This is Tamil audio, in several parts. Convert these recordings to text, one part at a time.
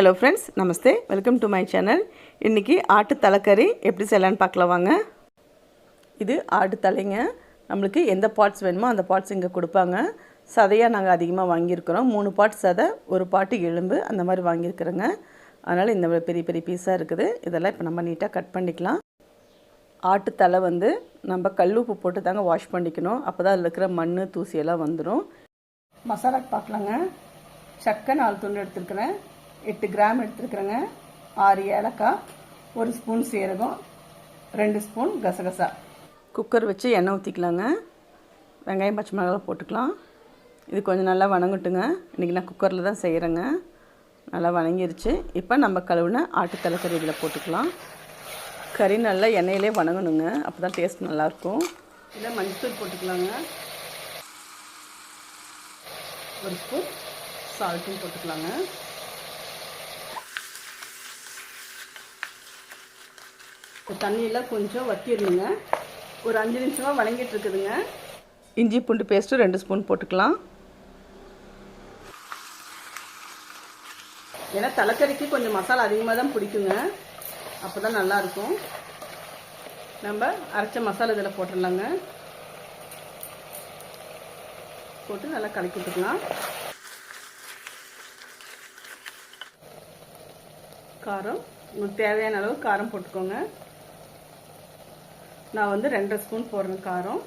Hello friends namaste welcome to my channel இன்றைக்கி ஆட்டு தலைக்கறி எப்படி செய்யலான்னு பார்க்கலாம் வாங்க. இது ஆட்டு தலைங்க. நம்மளுக்கு எந்த பார்ட்ஸ் வேணுமோ அந்த பார்ட்ஸ் இங்கே கொடுப்பாங்க. சதையாக நாங்கள் அதிகமாக வாங்கியிருக்கிறோம். மூணு பார்ட் சதை ஒரு பாட்டு எலும்பு அந்த மாதிரி வாங்கியிருக்கிறோங்க. அதனால் இந்த பெரிய பெரிய பீஸாக இருக்குது. இதெல்லாம் இப்போ நம்ம நீட்டாக கட் பண்ணிக்கலாம். ஆட்டு தலை வந்து நம்ம கல் உப்பு போட்டு தாங்க வாஷ் பண்ணிக்கணும். அப்போ தான் அதில் இருக்கிற மண் தூசியெல்லாம் வந்துடும் மசாலா பார்க்கலாங்க சக்கை நாலு துண்டு எடுத்துருக்குறேன். எட்டு கிராம் எடுத்துருக்குறேங்க. ஆறு ஏலக்காய் ஒரு ஸ்பூன் சீரகம் ரெண்டு ஸ்பூன் கசகசா. குக்கர் வச்சு எண்ணெய் ஊற்றிக்கலாங்க வெங்காயம் பச்சை மிளகாய் போட்டுக்கலாம். இது கொஞ்சம் நல்லா வணங்கட்டுங்க. இன்றைக்கி நான் குக்கரில் தான் செய்கிறேங்க நல்லா வணங்கிருச்சு. இப்போ நம்ம கழுவுன ஆட்டுத்தலை கறி இதில் போட்டுக்கலாம். கறி நல்லா எண்ணெயிலே வணங்கணுங்க. அப்போ தான் டேஸ்ட் நல்லாயிருக்கும். இதில் மஞ்சள் போட்டுக்கலாங்க. ஒரு ஸ்பூன் சால்ட்டும் போட்டுக்கலாங்க. தண்ணியெல்லாம் கொஞ்சம் வற்றிடணுங்க ஒரு அஞ்சு நிமிஷமாக வணங்கிட்டு இருக்குதுங்க. இஞ்சி பூண்டு பேஸ்ட்டு ரெண்டு ஸ்பூன் போட்டுக்கலாம். ஏன்னா தலைக்கறிக்கு கொஞ்சம் மசாலா அதிகமாக தான் பிடிக்குங்க. அப்போ தான் நல்லாயிருக்கும் நம்ம அரைச்ச மசாலா இதில் போட்டுடலாங்க. போட்டு நல்லா கலக்கி விட்டுக்கலாம். காரம் உங்களுக்கு தேவையான அளவு காரம் போட்டுக்கோங்க. நான் வந்து ரெண்டரை ஸ்பூன் போடுறேன் காரம்.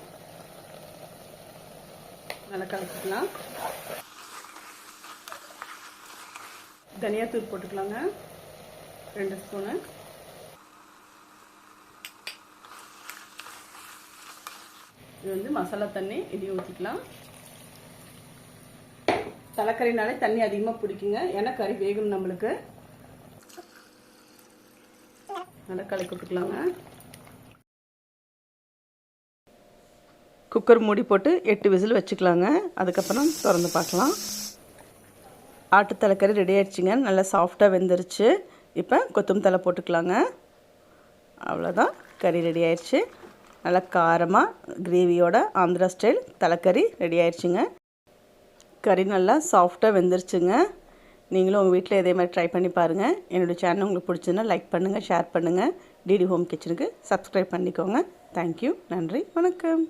நல்லா கலக்கிக்கலாம் தனியாத்தூள் போட்டுக்கலாங்க. ரெண்டு ஸ்பூனு. இது வந்து மசாலா தண்ணி இதையும் ஊற்றிக்கலாம் தலைக்கறினாலே தண்ணி அதிகமாக பிடிக்குங்க. ஏன்னா கறி வேகணும் நம்மளுக்கு. நல்லா கலக்கி விட்டுக்கலாங்க. குக்கர் மூடி போட்டு எட்டு விசில் வச்சுக்கலாங்க. அதுக்கப்புறம் திறந்து பார்க்கலாம். ஆட்டு தலைக்கறி ரெடி ஆயிடுச்சுங்க. நல்லா சாஃப்டாக வெந்துருச்சு. இப்போ கொத்தும் தலை போட்டுக்கலாங்க. அவ்வளோதான் கறி ரெடி ஆயிடுச்சு. நல்லா காரமாக கிரேவியோட ஆந்திரா ஸ்டைல் தலைக்கறி ரெடி ஆயிடுச்சுங்க. கறி நல்லா சாஃப்டாக வெந்துருச்சுங்க. நீங்களும் உங்கள் வீட்டில் இதே மாதிரி ட்ரை பண்ணி பாருங்கள் என்னோடய சேனல் உங்களுக்கு பிடிச்சதுன்னா லைக் பண்ணுங்கள் ஷேர் பண்ணுங்கள் டிடி ஹோம் கிச்சனுக்கு சப்ஸ்கிரைப் பண்ணிக்கோங்க. தேங்க்யூ நன்றி. வணக்கம்.